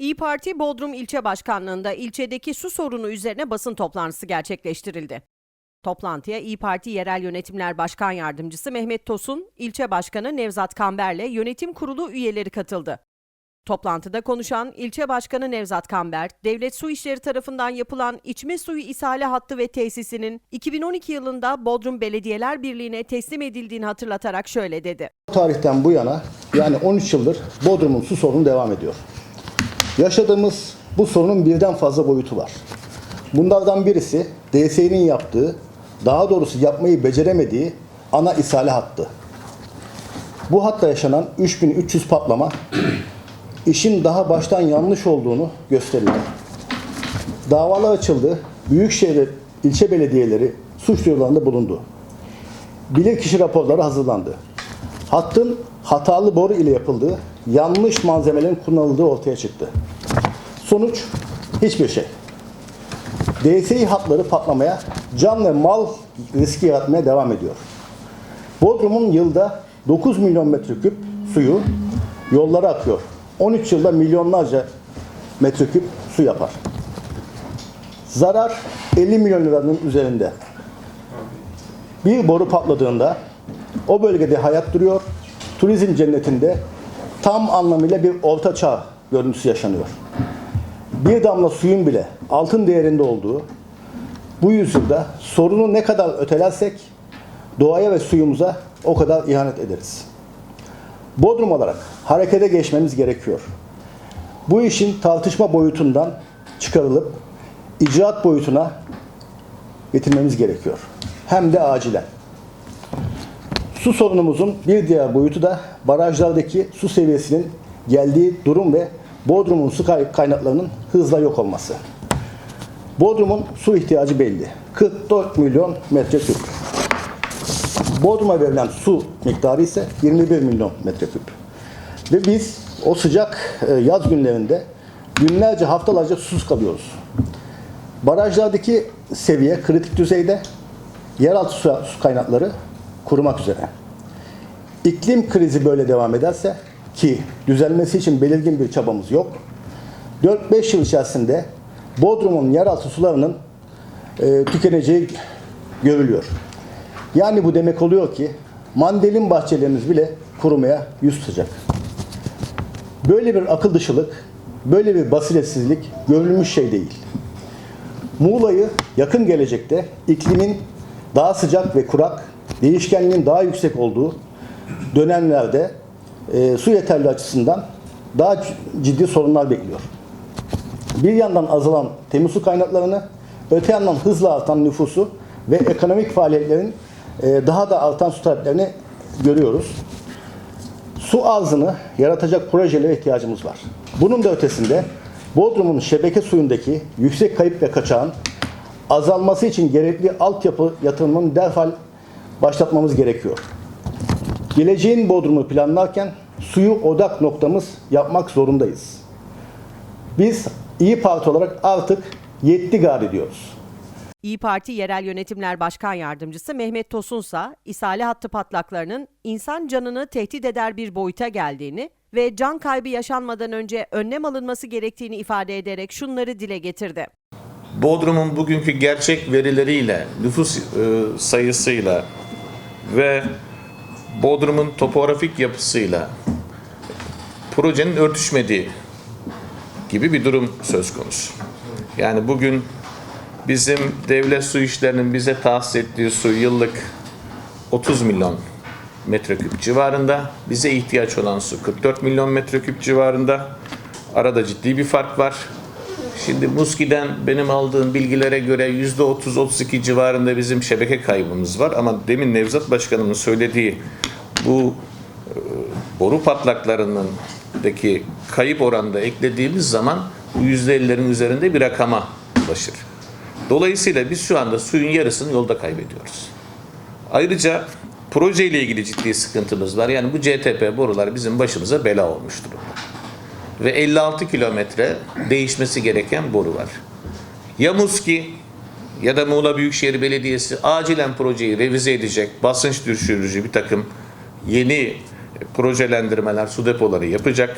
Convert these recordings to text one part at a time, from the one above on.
İyi Parti Bodrum İlçe Başkanlığı'nda ilçedeki su sorunu üzerine basın toplantısı gerçekleştirildi. Toplantıya İyi Parti Yerel Yönetimler Başkan Yardımcısı Mehmet Tosun, ilçe başkanı Nevzat Kamber'le yönetim kurulu üyeleri katıldı. Toplantıda konuşan ilçe başkanı Nevzat Kamber, Devlet Su İşleri tarafından yapılan içme suyu ishale hattı ve tesisinin 2012 yılında Bodrum Belediyeler Birliği'ne teslim edildiğini hatırlatarak şöyle dedi. Tarihten bu yana yani 13 yıldır Bodrum'un su sorunu devam ediyor. Yaşadığımız bu sorunun birden fazla boyutu var. Bunlardan birisi DSİ'nin yaptığı, daha doğrusu yapmayı beceremediği ana ishale hattı. Bu hatta yaşanan 3300 patlama işin daha baştan yanlış olduğunu gösteriyor. Davalar açıldı. Büyükşehir ilçe belediyeleri suç duyurularında bulundu. Bilirkişi raporları hazırlandı. Hattın hatalı boru ile yapıldığı, yanlış malzemelerin kullanıldığı ortaya çıktı. Sonuç hiçbir şey. DSİ hatları patlamaya, can ve mal riski yaratmaya devam ediyor. Bodrum'un yılda 9 milyon metreküp suyu yollara akıyor. 13 yılda milyonlarca metreküp su yapar. Zarar 50 milyon liranın üzerinde. Bir boru patladığında o bölgede hayat duruyor. Turizm cennetinde tam anlamıyla bir orta çağ görüntüsü yaşanıyor. Bir damla suyun bile altın değerinde olduğu bu yüzyılda sorunu ne kadar ötelersek doğaya ve suyumuza o kadar ihanet ederiz. Bodrum olarak harekete geçmemiz gerekiyor. Bu işin tartışma boyutundan çıkarılıp icraat boyutuna getirmemiz gerekiyor. Hem de acilen. Su sorunumuzun bir diğer boyutu da barajlardaki su seviyesinin geldiği durum ve Bodrum'un su kay- kaynaklarının hızla yok olması. Bodrum'un su ihtiyacı belli. 44 milyon metreküp. Bodrum'a verilen su miktarı ise 21 milyon metreküp. Ve biz o sıcak e, yaz günlerinde günlerce haftalarca susuz kalıyoruz. Barajlardaki seviye kritik düzeyde, yeraltı su kaynakları kurumak üzere. İklim krizi böyle devam ederse ki düzelmesi için belirgin bir çabamız yok. 4-5 yıl içerisinde Bodrum'un yeraltı sularının e, tükeneceği görülüyor. Yani bu demek oluyor ki mandalin bahçelerimiz bile kurumaya yüz tutacak. Böyle bir akıl dışılık, böyle bir basiretsizlik görülmüş şey değil. Muğla'yı yakın gelecekte iklimin daha sıcak ve kurak, değişkenliğin daha yüksek olduğu dönemlerde e, su yeterli açısından daha ciddi sorunlar bekliyor. Bir yandan azalan temiz su kaynaklarını, öte yandan hızla artan nüfusu ve ekonomik faaliyetlerin e, daha da artan su taleplerini görüyoruz. Su ağzını yaratacak projelere ihtiyacımız var. Bunun da ötesinde Bodrum'un şebeke suyundaki yüksek kayıp ve kaçağın azalması için gerekli altyapı yatırımını derhal başlatmamız gerekiyor. Geleceğin Bodrum'u planlarken suyu odak noktamız yapmak zorundayız. Biz İyi Parti olarak artık yetti gari diyoruz. İyi Parti Yerel Yönetimler Başkan Yardımcısı Mehmet Tosunsa, ishale hattı patlaklarının insan canını tehdit eder bir boyuta geldiğini ve can kaybı yaşanmadan önce önlem alınması gerektiğini ifade ederek şunları dile getirdi. Bodrum'un bugünkü gerçek verileriyle, nüfus e, sayısıyla ve Bodrum'un topografik yapısıyla projenin örtüşmediği gibi bir durum söz konusu. Yani bugün bizim devlet su işlerinin bize tahsis ettiği su yıllık 30 milyon metreküp civarında. Bize ihtiyaç olan su 44 milyon metreküp civarında. Arada ciddi bir fark var. Şimdi Muski'den benim aldığım bilgilere göre %30-32 civarında bizim şebeke kaybımız var. Ama demin Nevzat Başkanımın söylediği bu e, boru patlaklarındaki kayıp oranında eklediğimiz zaman bu %50'lerin üzerinde bir rakama ulaşır. Dolayısıyla biz şu anda suyun yarısını yolda kaybediyoruz. Ayrıca proje ile ilgili ciddi sıkıntımız var. Yani bu CTP borular bizim başımıza bela olmuş durumda. Ve 56 kilometre değişmesi gereken boru var. Ya Muski ya da Muğla Büyükşehir Belediyesi acilen projeyi revize edecek, basınç düşürücü bir takım yeni projelendirmeler, su depoları yapacak.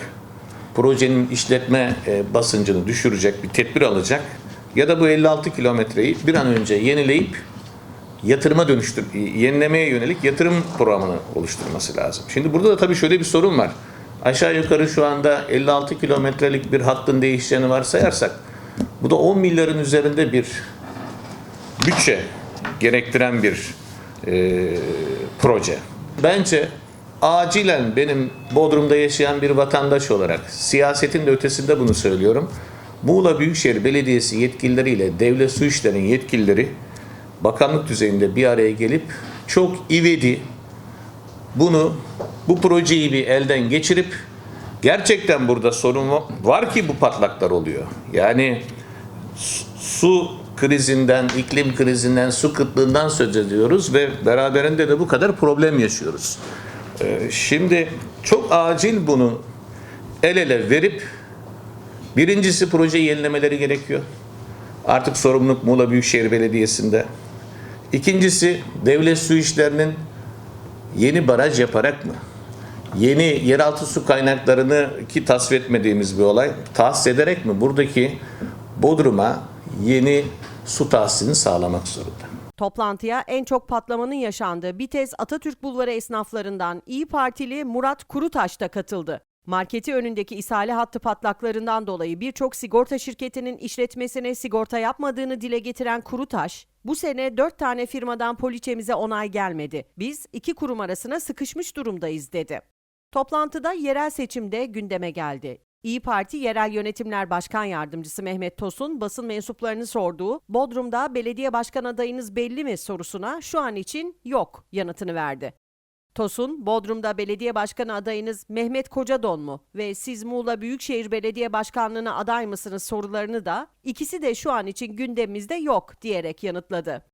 projenin işletme e, basıncını düşürecek bir tedbir alacak ya da bu 56 kilometreyi bir an önce yenileyip yatırıma dönüştür, yenilemeye yönelik yatırım programını oluşturması lazım. Şimdi burada da tabii şöyle bir sorun var. Aşağı yukarı şu anda 56 kilometrelik bir hattın değişeceğini varsayarsak bu da 10 milyarın üzerinde bir bütçe gerektiren bir e, proje. Bence acilen benim Bodrum'da yaşayan bir vatandaş olarak siyasetin de ötesinde bunu söylüyorum. Muğla Büyükşehir Belediyesi yetkilileriyle devlet su işlerinin yetkilileri bakanlık düzeyinde bir araya gelip çok ivedi bunu bu projeyi bir elden geçirip gerçekten burada sorun va- var ki bu patlaklar oluyor. Yani su- su krizinden, iklim krizinden, su kıtlığından söz ediyoruz ve beraberinde de bu kadar problem yaşıyoruz. Ee, Şimdi çok acil bunu el ele verip birincisi proje yenilemeleri gerekiyor. Artık sorumluluk Muğla Büyükşehir Belediyesi'nde. İkincisi devlet su işlerinin yeni baraj yaparak mı? Yeni yeraltı su kaynaklarını ki tasvip etmediğimiz bir olay tahsis ederek mi buradaki Bodrum'a yeni su tahsisini sağlamak zorunda. Toplantıya en çok patlamanın yaşandığı Bitez Atatürk Bulvarı esnaflarından İyi Partili Murat Kurutaş da katıldı. Marketi önündeki ishale hattı patlaklarından dolayı birçok sigorta şirketinin işletmesine sigorta yapmadığını dile getiren Kurutaş, bu sene dört tane firmadan poliçemize onay gelmedi. Biz iki kurum arasına sıkışmış durumdayız dedi. Toplantıda yerel seçimde gündeme geldi. İyi Parti Yerel Yönetimler Başkan Yardımcısı Mehmet Tosun basın mensuplarını sorduğu Bodrum'da belediye başkan adayınız belli mi sorusuna şu an için yok yanıtını verdi. Tosun, Bodrum'da belediye başkanı adayınız Mehmet Kocadon mu ve siz Muğla Büyükşehir Belediye Başkanlığı'na aday mısınız sorularını da ikisi de şu an için gündemimizde yok diyerek yanıtladı.